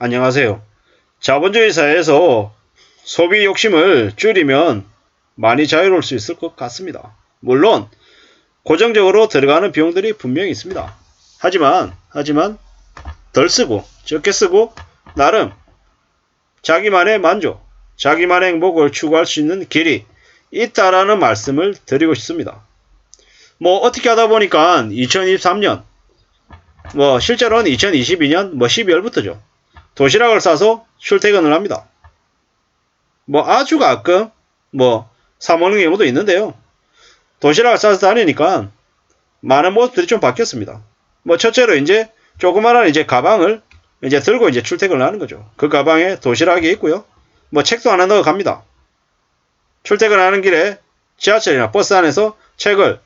안녕하세요. 자본주의 사회에서 소비 욕심을 줄이면 많이 자유로울 수 있을 것 같습니다. 물론 고정적으로 들어가는 비용들이 분명히 있습니다. 하지만 하지만 덜 쓰고 적게 쓰고 나름 자기만의 만족, 자기만의 행복을 추구할 수 있는 길이 있다라는 말씀을 드리고 싶습니다. 뭐 어떻게 하다 보니까 2023년 뭐 실제로는 2022년 뭐 12월부터죠. 도시락을 싸서 출퇴근을 합니다. 뭐 아주 가끔 뭐 사먹는 경우도 있는데요. 도시락을 싸서 다니니까 많은 모습들이 좀 바뀌었습니다. 뭐 첫째로 이제 조그마한 이제 가방을 이제 들고 이제 출퇴근을 하는 거죠. 그 가방에 도시락이 있고요. 뭐 책도 하나 넣어 갑니다. 출퇴근하는 길에 지하철이나 버스 안에서 책을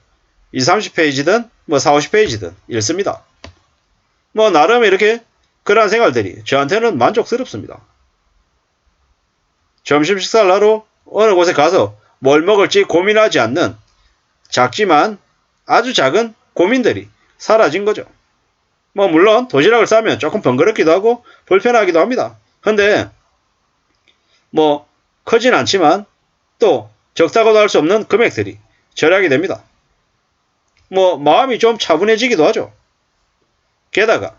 20, 30페이지든 뭐 40, 50페이지든 읽습니다. 뭐 나름 이렇게 그러한 생활들이 저한테는 만족스럽습니다. 점심 식사를 하러 어느 곳에 가서 뭘 먹을지 고민하지 않는 작지만 아주 작은 고민들이 사라진 거죠. 뭐 물론 도시락을 싸면 조금 번거롭기도 하고 불편하기도 합니다. 근데 뭐 크진 않지만 또 적다고도 할 수 없는 금액들이 절약이 됩니다. 뭐 마음이 좀 차분해지기도 하죠. 게다가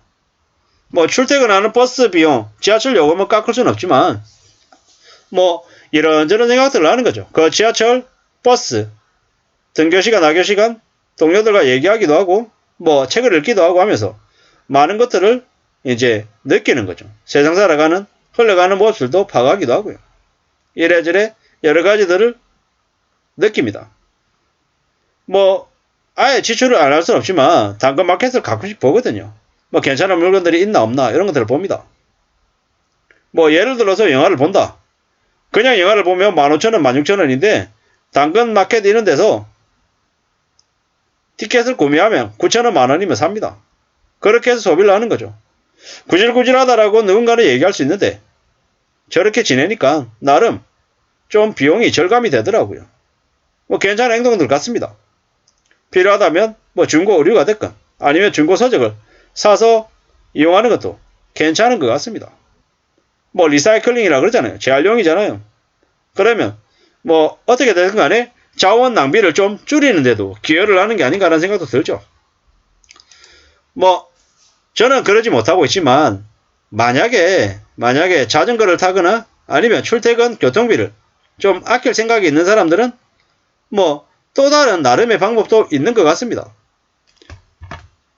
뭐 출퇴근하는 버스 비용, 지하철 요금은 깎을 수는 없지만 뭐 이런저런 생각들을 하는 거죠. 그 지하철, 버스, 등교 시간, 하교 시간 동료들과 얘기하기도 하고 뭐 책을 읽기도 하고 하면서 많은 것들을 이제 느끼는 거죠. 세상 살아가는 흘러가는 모습들도 파악하기도 하고요. 이래저래 여러 가지들을 느낍니다. 뭐 아예 지출을 안 할 수는 없지만 당근 마켓을 가끔씩 보거든요. 뭐 괜찮은 물건들이 있나 없나 이런 것들을 봅니다. 뭐 예를 들어서 영화를 본다. 그냥 영화를 보면 15,000원, 16,000원인데 당근 마켓 이런 데서 티켓을 구매하면 9,000원, 만원이면 삽니다. 그렇게 해서 소비를 하는 거죠. 구질구질하다라고 누군가는 얘기할 수 있는데 저렇게 지내니까 나름 좀 비용이 절감이 되더라고요. 뭐 괜찮은 행동들 같습니다. 필요하다면 뭐 중고 의류가 됐건 아니면 중고 서적을 사서 이용하는 것도 괜찮은 것 같습니다. 뭐 리사이클링이라 그러잖아요. 재활용이잖아요. 그러면 뭐 어떻게 되든 간에 자원 낭비를 좀 줄이는데도 기여를 하는 게 아닌가라는 생각도 들죠. 뭐 저는 그러지 못하고 있지만 만약에 만약에 자전거를 타거나 아니면 출퇴근 교통비를 좀 아낄 생각이 있는 사람들은 뭐 또 다른 나름의 방법도 있는 것 같습니다.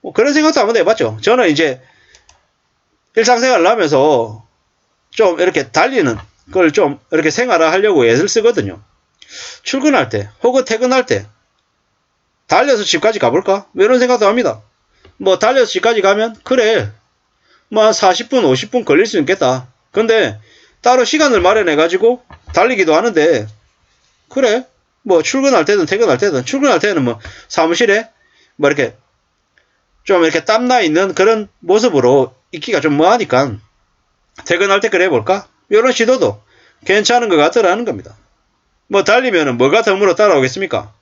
뭐 그런 생각도 한번 해봤죠. 저는 이제 일상생활을 하면서 좀 이렇게 달리는 걸좀 이렇게 생활을 하려고 애를 쓰거든요. 출근할 때 혹은 퇴근할 때 달려서 집까지 가볼까? 뭐 이런 생각도 합니다. 뭐 달려서 집까지 가면 그래 뭐 한 40분 50분 걸릴 수 있겠다. 근데 따로 시간을 마련해 가지고 달리기도 하는데 그래 뭐 출근할 때든 퇴근할 때든 출근할 때는 뭐 사무실에 뭐 이렇게 좀 이렇게 땀나 있는 그런 모습으로 있기가 좀 뭐하니까 퇴근할 때 그래 볼까? 이런 시도도 괜찮은 것 같더라는 겁니다. 뭐 달리면은 뭐가 덤으로 따라오겠습니까?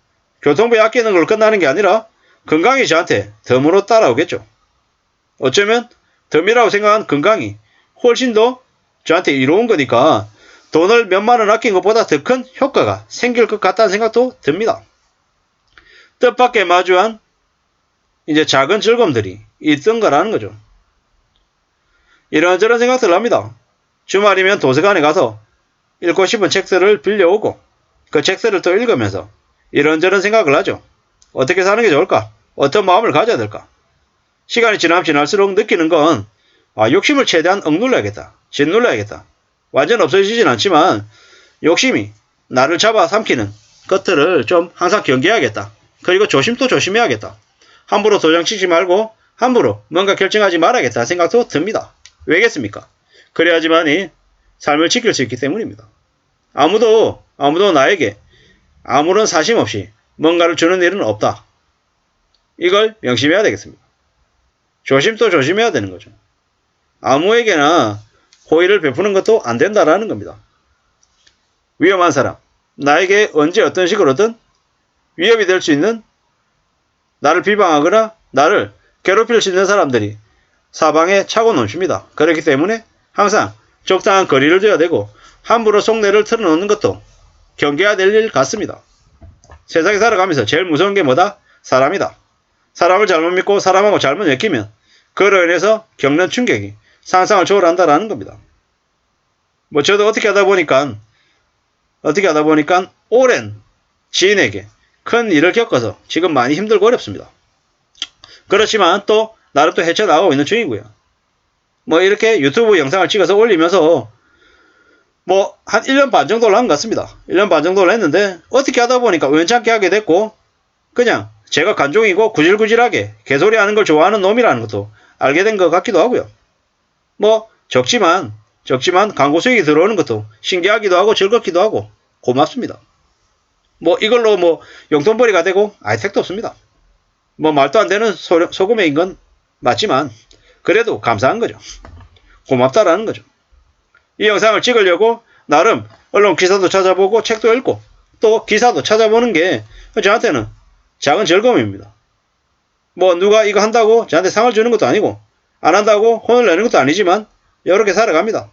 교통비 아끼는 걸 끝나는 게 아니라 건강이 저한테 덤으로 따라오겠죠. 어쩌면 덤이라고 생각한 건강이 훨씬 더 저한테 이로운 거니까 돈을 몇만 원 아낀 것보다 더 큰 효과가 생길 것 같다는 생각도 듭니다. 뜻밖의 마주한 이제 작은 즐거움들이 있던 거라는 거죠. 이런저런 생각들을 합니다. 주말이면 도서관에 가서 읽고 싶은 책들을 빌려오고 그 책들을 또 읽으면서 이런저런 생각을 하죠. 어떻게 사는 게 좋을까? 어떤 마음을 가져야 될까? 시간이 지나면 지날수록 느끼는 건 아, 욕심을 최대한 억눌러야겠다. 짓눌러야겠다. 완전 없어지진 않지만 욕심이 나를 잡아 삼키는 것들을 좀 항상 경계해야겠다. 그리고 조심도 조심해야겠다. 함부로 도장치지 말고 함부로 뭔가 결정하지 말아야겠다 생각도 듭니다. 왜겠습니까? 그래야지만이 삶을 지킬 수 있기 때문입니다. 아무도 아무도 나에게 아무런 사심 없이 뭔가를 주는 일은 없다. 이걸 명심해야 되겠습니다. 조심도 조심해야 되는 거죠. 아무에게나 호의를 베푸는 것도 안 된다라는 겁니다. 위험한 사람, 나에게 언제 어떤 식으로든 위협이 될 수 있는 나를 비방하거나 나를 괴롭힐 수 있는 사람들이 사방에 차고 넘칩니다. 그렇기 때문에 항상 적당한 거리를 둬야 되고 함부로 속내를 털어놓는 것도 경계해야 될 일 같습니다. 세상에 살아가면서 제일 무서운 게 뭐다? 사람이다. 사람을 잘못 믿고 사람하고 잘못 엮이면 그로 인해서 겪는 충격이 상상을 초월한다라는 겁니다. 뭐 저도 어떻게 하다 보니까 어떻게 하다 보니까 오랜 지인에게 큰 일을 겪어서 지금 많이 힘들고 어렵습니다. 그렇지만 또 나름 또 헤쳐나가고 있는 중이고요. 뭐 이렇게 유튜브 영상을 찍어서 올리면서 뭐 한 1년 반 정도를 한 것 같습니다. 1년 반 정도를 했는데 어떻게 하다 보니까 우연찮게 하게 됐고 그냥 제가 간종이고 구질구질하게 개소리 하는 걸 좋아하는 놈이라는 것도 알게 된 것 같기도 하고요. 뭐 적지만 적지만 광고 수익이 들어오는 것도 신기하기도 하고 즐겁기도 하고 고맙습니다. 뭐 이걸로 뭐 용돈벌이가 되고 아이 택도 없습니다. 뭐 말도 안 되는 소, 소금액인 건 맞지만 그래도 감사한 거죠. 고맙다라는 거죠. 이 영상을 찍으려고 나름 언론 기사도 찾아보고 책도 읽고 또 기사도 찾아보는 게 저한테는 작은 즐거움입니다. 뭐 누가 이거 한다고 저한테 상을 주는 것도 아니고 안 한다고 혼을 내는 것도 아니지만 이렇게 살아갑니다.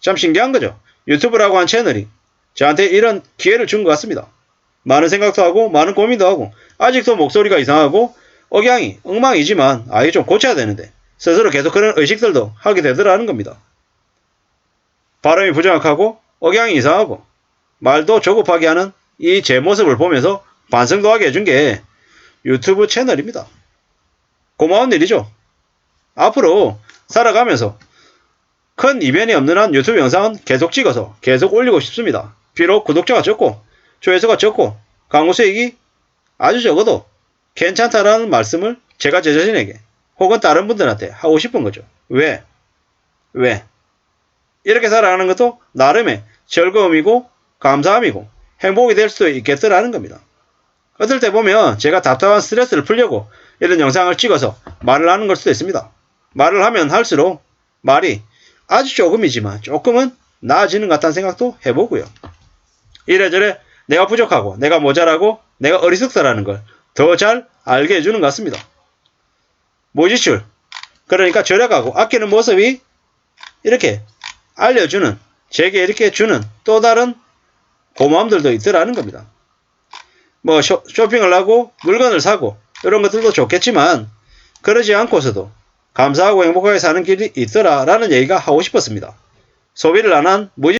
참 신기한 거죠. 유튜브라고 한 채널이 저한테 이런 기회를 준 것 같습니다. 많은 생각도 하고 많은 고민도 하고 아직도 목소리가 이상하고 억양이 엉망이지만 아 이게 좀 고쳐야 되는데 스스로 계속 그런 의식들도 하게 되더라는 겁니다. 발음이 부정확하고 억양이 이상하고 말도 조급하게 하는 이 제 모습을 보면서 반성도 하게 해준 게 유튜브 채널입니다. 고마운 일이죠. 앞으로 살아가면서 큰 이변이 없는 한 유튜브 영상은 계속 찍어서 계속 올리고 싶습니다. 비록 구독자가 적고 조회수가 적고 광고 수익이 아주 적어도 괜찮다라는 말씀을 제가 제 자신에게 혹은 다른 분들한테 하고 싶은 거죠. 왜? 왜? 이렇게 살아가는 것도 나름의 즐거움이고 감사함이고 행복이 될 수도 있겠더라는 겁니다. 어떨 때 보면 제가 답답한 스트레스를 풀려고 이런 영상을 찍어서 말을 하는 걸 수도 있습니다. 말을 하면 할수록 말이 아주 조금이지만 조금은 나아지는 것 같다는 생각도 해보고요. 이래저래 내가 부족하고 내가 모자라고 내가 어리석다라는 걸 더 잘 알게 해주는 것 같습니다. 무지출 그러니까 절약하고 아끼는 모습이 이렇게 알려주는 제게 이렇게 주는 또 다른 고마움들도 있더라는 겁니다. 뭐 쇼, 쇼핑을 하고 물건을 사고 이런 것들도 좋겠지만 그러지 않고서도 감사하고 행복하게 사는 길이 있더라라는 얘기가 하고 싶었습니다. 소비를 안한 무지